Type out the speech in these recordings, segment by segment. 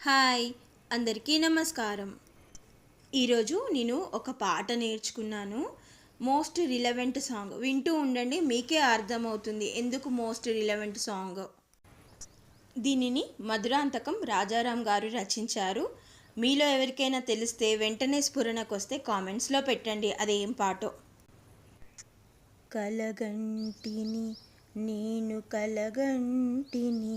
Hi అందరికీ నమస్కారం. ఈరోజు నేను ఒక పాట నేర్చుకున్నాను. Most relevant song. వింటూ ఉండండి మీకే అర్థమవుతుంది ఎందుకు మోస్ట్ రిలవెంట్ సాంగ్. దీనిని మధురాంతకం రాజారాం గారు రచించారు. మీలో ఎవరికైనా తెలిస్తే వెంటనే స్ఫురణకు వస్తే కామెంట్స్లో పెట్టండి అదేం పాటో. కలగంటిని నేను కలగంటిని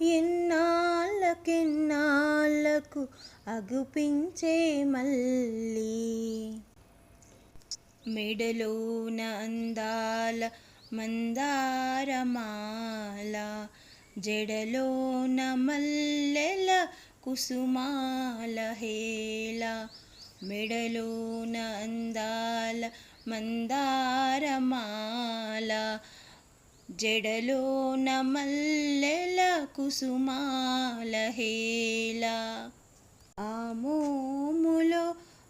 ఎన్నాళ్ళకెన్నాళ్ళకు అగుపించే మళ్ళీ. మెడలోన అందాల మందారమాల జడలోన మల్లెల కుసుమాల హేళ మెడలోన అందాల మందారమాల జడలోన మల్లెల కుసుమాల హేళ.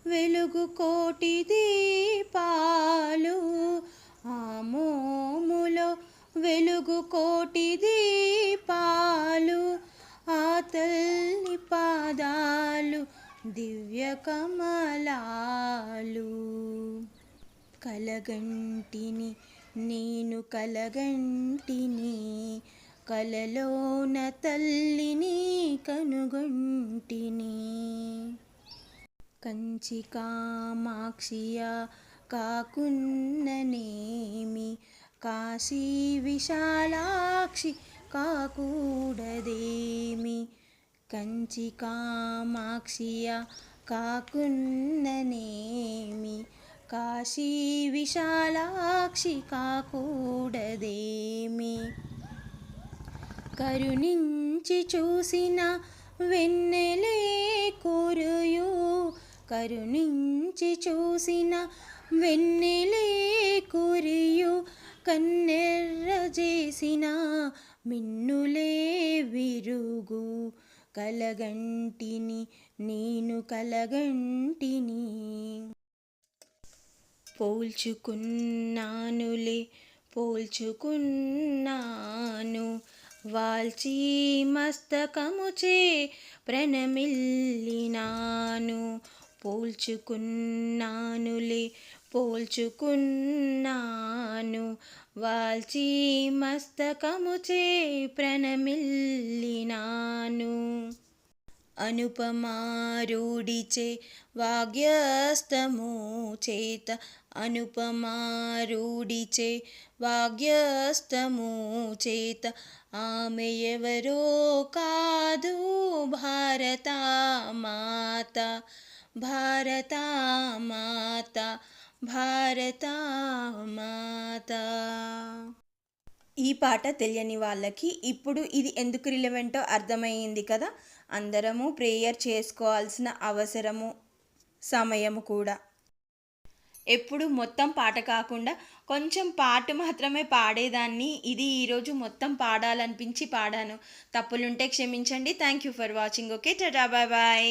వెలుగు కోటి దీపాలు. ఆమోములో వెలుగు కోటి దీపాలు. ఆ తల్లి పాదాలు దివ్య కమలాలు. కలగంటిని నేను కలగంటిని కలలోన తల్లిని కనుగొంటిని. కంచి కామాక్షియ కాకున్ననేమి కాశీ విశాలాక్షి కాకూడదేమి. కంచి కామాక్షియ కాకున్ననేమి కాశీ విశాలాక్షి కాకూడదేమి? కరుణించి చూసిన వెన్నెలే కురుయు. కరుణించి చూసిన వెన్నెలే కురియు. కన్నెర్ర చేసిన మిన్నులే విరుగు. కలగంటిని నేను కలగంటిని పోల్చుకున్నానులే పోల్చుకున్నాను. వాల్చి మస్తకముచే ప్రణమిల్లినాను. పోల్చుకున్నానులే పోల్చుకున్నాను. వాల్చి మస్తకముచే ప్రణమిల్లినాను. अनुपमारूढिचे वाग्यस्तमूचेत अनुपमारूढिचे वाग्यस्तमूचेत वाग्यस्तमुचेत आमेयवरो कादु भारता माता भारता माता भारता माता। ఈ పాట తెలియని వాళ్ళకి ఇప్పుడు ఇది ఎందుకు రిలవెంటో అర్థమైంది కదా? అందరము ప్రేయర్ చేసుకోవాల్సిన అవసరము సమయము కూడా. ఎప్పుడు మొత్తం పాట కాకుండా కొంచెం పాట మాత్రమే పాడేదాన్ని. ఇది ఈరోజు మొత్తం పాడాలనిపించి పాడాను. తప్పులుంటే క్షమించండి. Thank you for watching okay tata bye bye